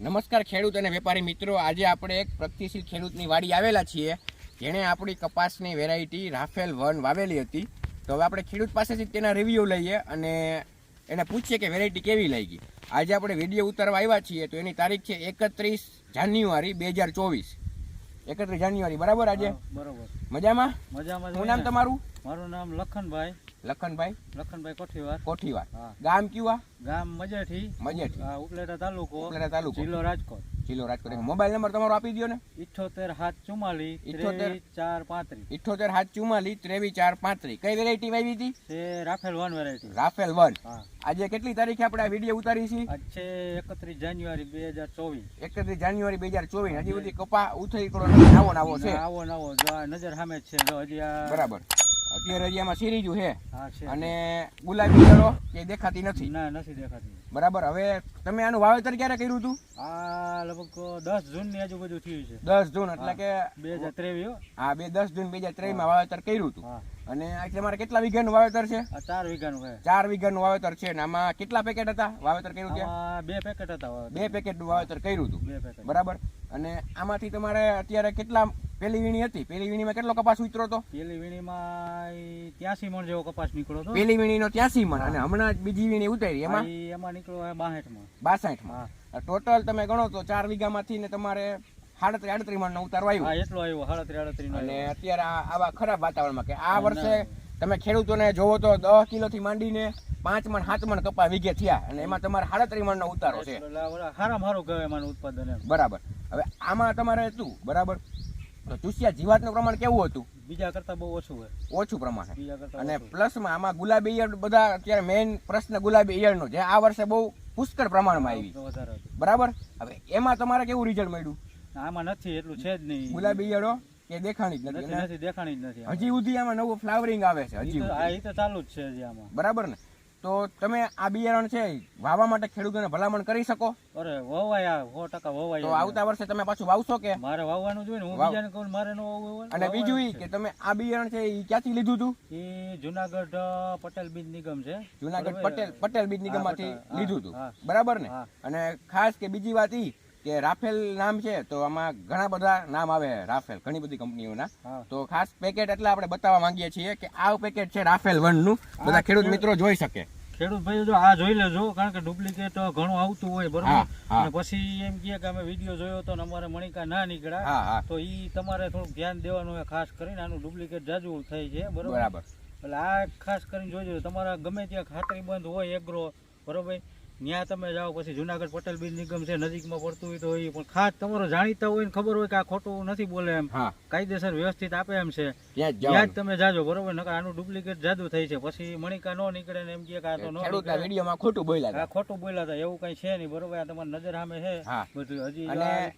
નમસ્કાર ખેડૂત અને વેપારી મિત્રો. આજે આપણે એક પ્રગતિશીલ ખેડૂતની વાડી આવેલા છીએ, જેણે આપણી કપાસની વેરાયટી રાફેલ વન વાવેલી હતી. તો હવે આપણે ખેડૂત પાસેથી તેના રિવ્યૂ લઈએ અને એને પૂછીએ કે વેરાયટી કેવી લાગી. આજે આપણે વીડિયો ઉતારવા આવ્યા છીએ, તો એની તારીખ છે એકત્રીસ જાન્યુઆરી બે હજાર ચોવીસ. એકત્રીસ જાન્યુઆરી બરાબર આજે? બરોબર. મજામાં? મજામાં શું નામ તમારું? મારું નામ લખનભાઈ. લખનભાઈ? લખનભાઈ કોઠીવાર. કોઠીવાર. ગામ કયું ગામ મજેઠી. મજેઠી. ઉપલેટા તાલુકો. ઉપલેટા તાલુકો. જિલ્લો રાજકોટ. જિલ્લો રાજકોટ મોબાઈલ નંબર તમારો આપી દો ને. ઇઠોતેર હાથ ચુમ્માલીસ ઇઠોતેર ચાર પાંત્રીસ. ઇઠોતેર હાથ ચુમ્માલીસ ત્રેવીસ ચાર પાંત્રીસ. કઈ વેરાયટી વાવી હતી? Rafale one variety Rafale one. આજે કેટલી તારીખે આપણે આ વીડિયો ઉતારી છે? છે એકત્રીસ જાન્યુઆરી બે હજાર ચોવીસ. એકત્રીસ જાન્યુઆરી બે હજાર ચોવીસ. હજી બધી કપા ઉથળી કરો નાવો નાવો છે. આવો જો નજર સામે છે. જો હજી બરાબર. અત્યારે આમાં સિરીજુ છે. અને ગુલાબી કલરો કે દેખાતી નથી. ના નથી દેખાતી. બરાબર હવે તમે આનું વાવેતર ક્યારે કર્યું હતું? આ લગભગ દસ જૂનની આજુબાજુ થયું છે. દસ જૂન એટલે કે બે હજાર ત્રેવીસ હા. બે દસ જૂન બે હજાર ત્રેવીસમાં વાવેતર કર્યું હતું. અને તમારે કેટલા વીઘાનું વાવેતર છે? ચાર વીઘાનું છે. ચાર વીઘાનું વાવેતર છે અને આમાં કેટલા પેકેટ હતા? વાવેતર કર્યું ત્યાં? બે પેકેટ હતા. બે પેકેટનું વાવેતર કર્યું હતું. બરાબર. અને આમાંથી તમારે અત્યારે કેટલા પેલી વીણી હતી? પેલી વીણીમાં કેટલો કપાસ ઉતરો હતો? પેલી વીણીમાં ત્યાસી મણ જેવો કપાસ નીકળ્યો હતો. પેલી વીણીનો ત્યાસી મણ. અને હમણાં બીજી વીણી ઉતારી. એમાં? એમાં નીકળ્યો બાસઠમાં બાસઠમાં ટોટલ તમે ગણો તો ચાર વીઘામાંથી ને તમારે સાડત્રી આડત્રી મણ ઉતારવા હા આવ્યું એટલો આવ્યો સાડત્રી આડત્રી અને અત્યારે આવા ખરાબ વાતાવરણમાં કે આ વર્ષે તમે ખેડૂતોને જોવો તો દસ કિલોથી માંડીને પાંચ મણ સાત મણ કપા વીઘે થયા. અને એમાં તમારે સાડત્રી મણ નો ઉતારો છે. બરાબર. હવે આમાં તમારે હતું બરાબર? તો ચૂસિયા જીવાતનું પ્રમાણ કેવું હતું? બીજા કરતા બહુ ઓછું હોય. ઓછું પ્રમાણે અને પ્લસમાં આમાં ગુલાબી ઈયળ બધા અત્યારે મેઇન પ્રશ્ન ગુલાબી ઈયળનો જે આ વર્ષે બહુ પુષ્કળ પ્રમાણમાં આવી. બરાબર? હવે એમાં તમારે કેવું રિઝલ્ટ મળ્યું? આમાં નથી એટલું છે જ નહીં. ગુલાબી ઈયળો કે દેખાણી જ નથી દેખાણી જ નથી હજી સુધી આમાં નવું ફ્લાવરિંગ આવે છે હજી આ તો ચાલુ જ છે હજી આમાં. બરાબર ને? તો તમે આ બિયારણ છે વાવવા માટે ખેડૂતોને ભલામણ કરી શકો? અરે વવાય સો ટકા વવાય. તો આવતા વર્ષે તમે પાછું વાવશો કે? મારે વાવવાનું જોઈએ હું બીજાને કહું મારે ન વાવવું અને બીજું કે તમે આ બિયારણ છે એ ક્યાંથી લીધું હતું એ જુનાગઢ પટેલ બીજ નિગમ છે. જુનાગઢ પટેલ પટેલ બીજ નિગમમાંથી લીધું હતું બરાબર ને? અને ખાસ કે બીજી વાત ઈ કે રાફેલ નામ છે તો આમાં ઘણા બધા નામ આવે રાફેલ ઘણી બધી કંપનીઓના. તો ખાસ પેકેટ એટલે આપણે બતાવવા માંગીએ છીએ કે આ પેકેટ છે રાફેલ વનનું બધા ખેડૂત મિત્રો જોઈ શકે. ખેડૂત ભાઈ જો આ જોઈ લેજો કારણ કે ડુપ્લિકેટ ઘણું આવતું હોય બરોબર? અને પછી એમ કહે કે અમે વીડિયો જોયો તો અમારે મણિકા ના નીકળ્યા. તો એ તમારે થોડુંક ધ્યાન દેવાનું હોય ખાસ કરીને આનું ડુપ્લિકેટ જાજુ થાય છે બરોબર? બરાબર. એટલે આ ખાસ કરીને જોજો તમારા ગમે ત્યાં ખાતરી બંધ હોય એગ્રો બરોબર? ત્યાં તમે જાઓ પછી જુનાગઢ પટેલ બીજ નિગમ છે નજીકમાં પડતું હોય તો એ પણ ખાસ તમારો જાણીતા હોય ને ખબર હોય કે આ ખોટું નથી બોલે એમ. કાયદેસર વ્યવસ્થિત આપે એમ છે. ત્યાં જ તમે જાજો બરોબર? નકર આનું ડુપ્લિકેટ જાદુ થાય છે. પછી મણિકા નો નીકળે ને એમ કે આ તો નો વિડીયોમાં ખોટું બોલ્યા આ હતા ખોટું બોલ્યા હતા એવું કઈ છે નહીં બરોબર? આ તમારી નજર સામે છે. બધું હજી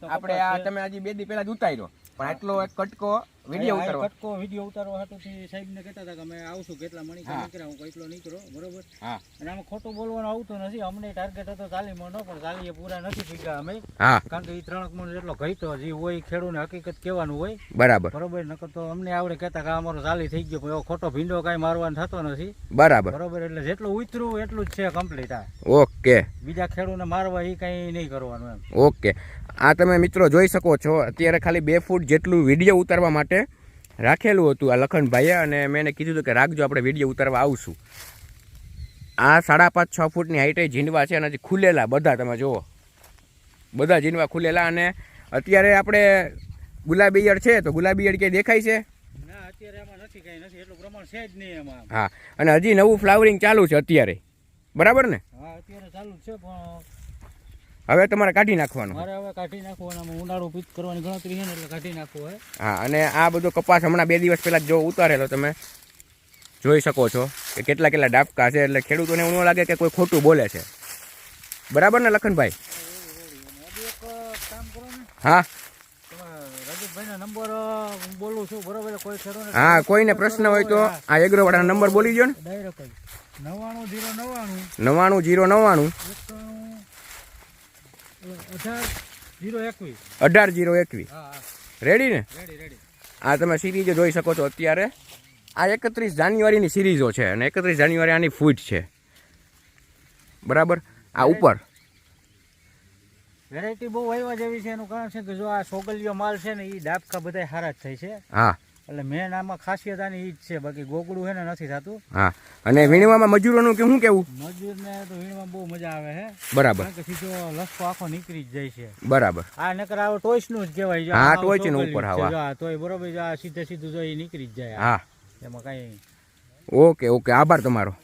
આપણે આ તમે હજી બે દી પહેલા જ ઉતાર્યો. પણ આટલો એક કટકો વીડિયો ઉતારવા. કટકો વીડિયો ઉતારવા હાટુથી સાહેબને કહેતા હતા કે અમે આવશું કેટલા મણિકા હા. નીકળ્યા. હું કેટલો નીકળો. બરોબર? હા. અને આમાં ખોટું બોલવાનું આવતું નથી. અમને ટાર્ગેટ હતો ચાલી મણનો પણ ચાલી એ પૂરા નથી પીગા અમે. હા. કારણ કે એ ત્રણ મણ એટલો ઘટ્યો જે. હોય ખેડૂને હકીકત કહેવાનું હોય. બરાબર. બરોબર? નકર તો અમને આવડે કહેતા કે અમારો ચાલી થઈ ગયો પણ એવો ખોટો ભીંડો કાંઈ મારવાનો થતો નથી. બરાબર. બરોબર? એટલે જેટલું ઉતરું એટલું જ છે કમ્પ્લીટ આ. ઓકે. બીજા ખેડૂને મારવા એ કંઈ નહીં કરવાનું એમ. ઓકે. આ તમે મિત્રો જોઈ શકો છો અત્યારે ખાલી બે ફૂટ જેટલું વીડિયો ઉતારવા માટે રાખેલું હતું આ લખનભાઈએ અને મેં એને કીધું હતું કે રાખજો આપણે વીડિયો ઉતારવા આવશું. આ સાડા પાંચ છ ફૂટની હાઈટે ઝીંડવા છે અને હજી ખુલેલા બધા તમે જુઓ. બધા ઝીંડવા ખુલેલા અને અત્યારે આપણે ગુલાબી ઈયળ છે તો ગુલાબી ઈયળ ક્યાંય દેખાય છે? હા અને હજી નવું ફ્લાવરિંગ ચાલુ છે અત્યારે. બરાબર ને? હા અત્યારે ચાલુ છે પણ હવે તમારે કાઢી નાખવાનું. મારે હવે કાઢી નાખવાનું ઉનાળો પીત કરવાની ગણતરી છે ને એટલે કાઢી નાખવું હોય હા અને આ બધો કપાસ હમણાં બે દિવસ પહેલાં જો ઉતારેલો તમે જોઈ શકો છો કે કેટલા કેટલા ડાબકા છે એટલે ખેડૂતોને એવું લાગે કે કોઈ ખોટું બોલે છે. બરાબર ને લખનભાઈ? હા. હું કોઈને પ્રશ્ન હોય તો આ એગ્રોવાળાનો નંબર બોલી દો ને. નવ્વાણું જીરો નવ્વાણું. નવ્વાણું જીરો નવ્વાણું. અઢાર જીરો એકવીસ. અઢાર જીરો એકવીસ. રેડી ને? રેડી રેડી આ તમે સિરીઝ જોઈ શકો છો અત્યારે. આ એકત્રીસ જાન્યુઆરીની સિરીઝો છે અને એકત્રીસ જાન્યુઆરી આની ફૂટ છે. બરાબર? આ ઉપર. વેરાયટી બહુ વાવ્યા જેવી છે એનું કારણ છે કે જો આ સોગલિયો માલ છે ને એ ડાબકા બધા હારા જ થાય છે. હા. એટલે મેન આમાં ખાસિયત આની ઈ જ છે. બાકી ગોકળું છે ને નથી થતું. હા. અને વીણવામાં મજૂરોનું કે શું કેવું? મજૂરને તો વીણવામાં બહુ મજા આવે છે બરાબર. કારણ કે સીધો લસકો આખો નીકળી જ જાય છે. બરાબર. આ નકર આવો ટોયસનું જ કહેવાય. છે હા, આવું નું ઉપર હા. તોય બરોબર આ સીધે સીધું જો એ નીકળી જ જાય. હા. એમાં કઈ ઓકે ઓકે. આભાર તમારો.